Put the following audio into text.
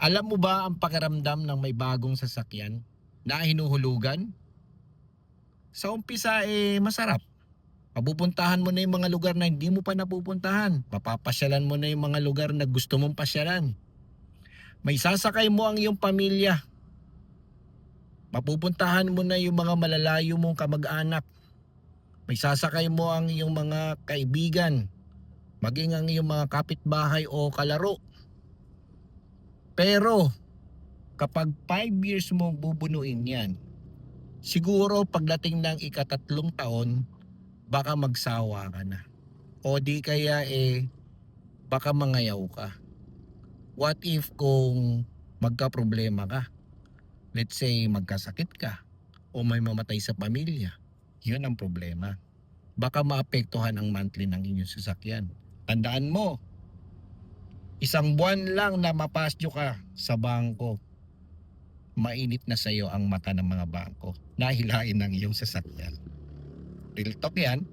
Alam mo ba ang pakiramdam ng may bagong sasakyan na hinuhulugan? Sa umpisa eh masarap. Papupuntahan mo na yung mga lugar na hindi mo pa napupuntahan. Papapasyalan mo na yung mga lugar na gusto mong pasyalan. May sasakay mo ang iyong pamilya. Mapupuntahan mo na yung mga malalayo mong kamag-anak. May sasakay mo ang iyong mga kaibigan. Maging ang iyong mga kapitbahay o kalaro. Pero kapag 5 years mo bubunuin yan, siguro pagdating ng ikatatlong taon, baka magsawa ka na. O di kaya eh, baka mangayaw ka. What if kung magka-problema ka? Let's say magkasakit ka o may mamatay sa pamilya. Yun ang problema. Baka maapektuhan ang monthly ng inyong sasakyan. Tandaan mo, isang buwan lang na mapasyo ka sa bangko, mainit na sa iyo ang mata ng mga bangko. Nahilain ng iyong sasakyan. Real talk yan.